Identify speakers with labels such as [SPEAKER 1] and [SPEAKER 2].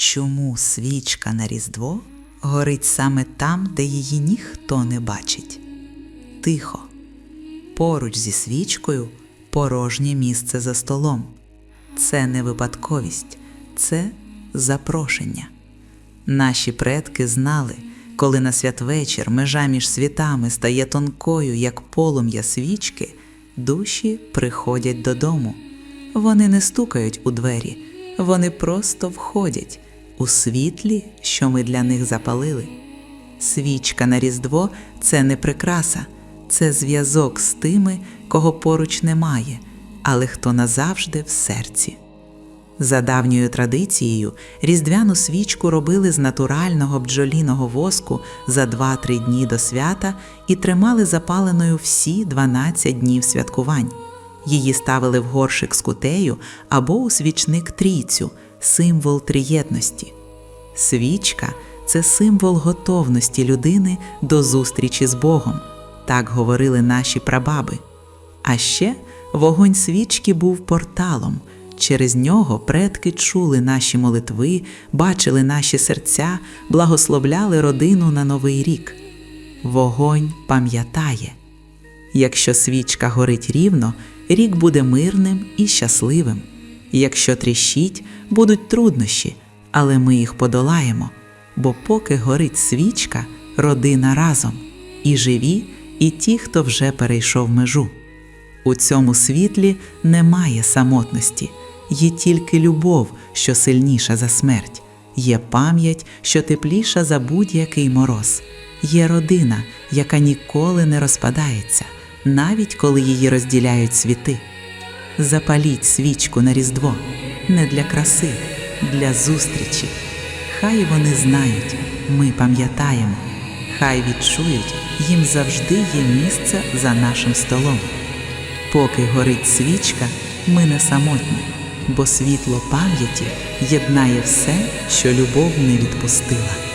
[SPEAKER 1] Чому свічка на Різдво горить саме там, де її ніхто не бачить? Тихо. Поруч зі свічкою порожнє місце за столом. Це не випадковість, це запрошення. Наші предки знали, коли на святвечір межа між світами стає тонкою, як полум'я свічки, душі приходять додому. Вони не стукають у двері, вони просто входять у світлі, що ми для них запалили. Свічка на Різдво це не прикраса, це зв'язок з тими, кого поруч немає, але хто назавжди в серці. За давньою традицією, різдвяну свічку робили з натурального бджоліного воску за 2-3 дні до свята і тримали запаленою всі 12 днів святкувань. Її ставили в горшик з кутею або у свічник трійцю, символ трієдності. Свічка це символ готовності людини до зустрічі з Богом, так говорили наші прабаби. А ще вогонь свічки був порталом. Через нього предки чули наші молитви, бачили наші серця, благословляли родину на новий рік. Вогонь пам'ятає. Якщо свічка горить рівно, рік буде мирним і щасливим. Якщо тріщить, будуть труднощі, але ми їх подолаємо, бо поки горить свічка, родина разом, і живі, і ті, хто вже перейшов межу. У цьому світлі немає самотності, є тільки любов, що сильніша за смерть, є пам'ять, що тепліша за будь-який мороз, є родина, яка ніколи не розпадається, навіть коли її розділяють світи. Запаліть свічку на Різдво не для краси, для зустрічі. Хай вони знають, ми пам'ятаємо, хай відчують, їм завжди є місце за нашим столом. Поки горить свічка, ми не самотні, бо світло пам'яті єднає все, що любов не відпустила.